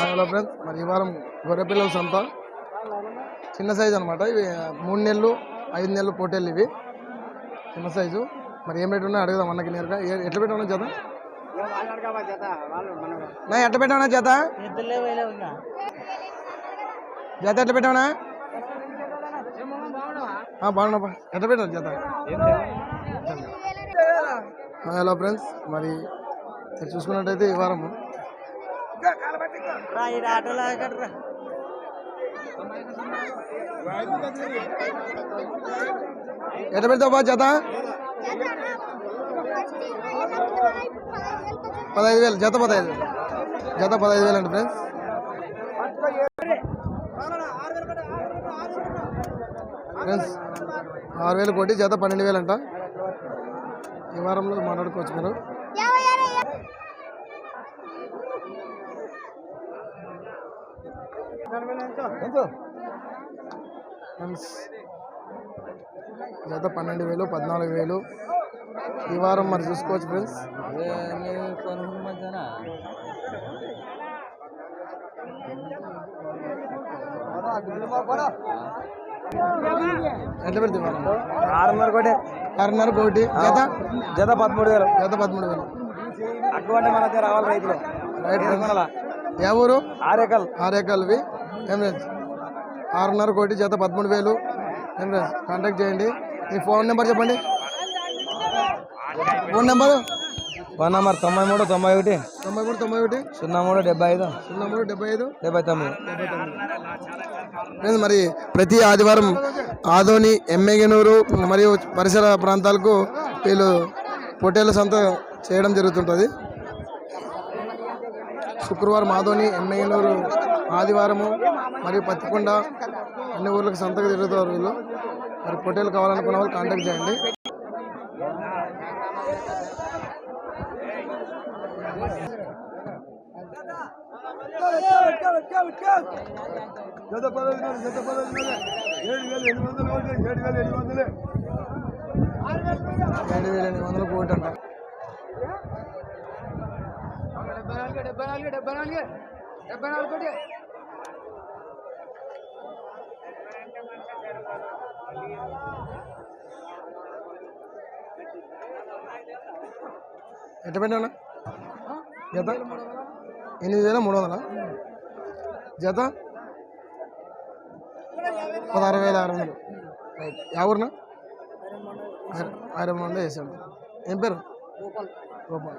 Hello friends మరి ఈ వారం గొర్రె పిల్లల సంత. చిన్న సైజు అనమాట ఇవి మూడు నెలలు ఐదు నెలలు పోటీలు ఇవి. చిన్న సైజు. మరి ఏం రేటు ఉన్నా అడుగుదాం అన్నకి నేరుగా. ఏ- ఎట్లా పెట్టా జత నా ఎట్లా పెట్టావునా జత జత ఎట్లా పెట్టావునా బాగున్నా ఎట్లా పెట్టాను జత హలో ఫ్రెండ్స్ మరి చూసుకున్నట్టయితే ఈ వారం ఎట్లా పెడతావు బా జత? పదహైదు వేలు జత పదహైదు వేలు. జత పదహైదు వేలు అండి ఫ్రెండ్స్. ఫ్రెండ్స్ ఆరు వేలు కొట్టి జత పన్నెండు వేలు అంట ఈ వారంలో మాట్లాడుకోవచ్చు మీరు. జత పన్నెండు వేలు పద్నాలుగు వేలు. ఈ వారం మరి చూసుకోవచ్చు ఫ్రెండ్స్. ఎట్లా పెడితే వారం ఆరున్నర కోటి. ఆరున్నర కోటి. జత? జత పదమూడు వేలు. జత పదమూడు వేలు. అటువంటి మన దగ్గర రావాలి రైతులు. ఫ్రెండ్స్ ఏ ఊరు ఆరేకల్ ఆరేకల్వి ఫ్రెండ్స్ ఆరున్నర కోటి జత పదమూడు వేలు. ఫ్రెండ్స్ కాంటాక్ట్ చేయండి. మీ ఫోన్ నెంబర్ చెప్పండి. Phone number? ఫోన్ నంబర్ తొంభై మూడు తొంభై ఒకటి. తొంభై మూడు తొంభై ఒకటి. సున్నా మూడు డెబ్బై ఐదు. సున్నా మూడు డెబ్బై ఐదు. డెబ్బై తొమ్మిది. మరి ప్రతి ఆదివారం ఆదోని ఎమ్మెగనూరు మరియు పరిసర ప్రాంతాలకు వీళ్ళు పొట్టేళ్ళ సంత చేయడం జరుగుతుంటుంది. శుక్రవారం ఆదోని ఎమ్మెగనూరు ఆదివారము మరియు పత్తికొండ అన్ని ఊర్లకు సంతకు తిరుగుతారు వీళ్ళు. మరి పొట్టేలు కావాలనుకున్న వాళ్ళు కాంటాక్ట్ చేయండి. ఏడు వేల ఎనిమిది వందల కోటి అంట ఎట్ట పెట్టానా జత ఎనిమిది వేల మూడు వందల జత పదహారు వేల ఆరు వందలు రైట్ ఎవరినా ఆరు వందలు వేసాడు ఏం పేరు గోపాల్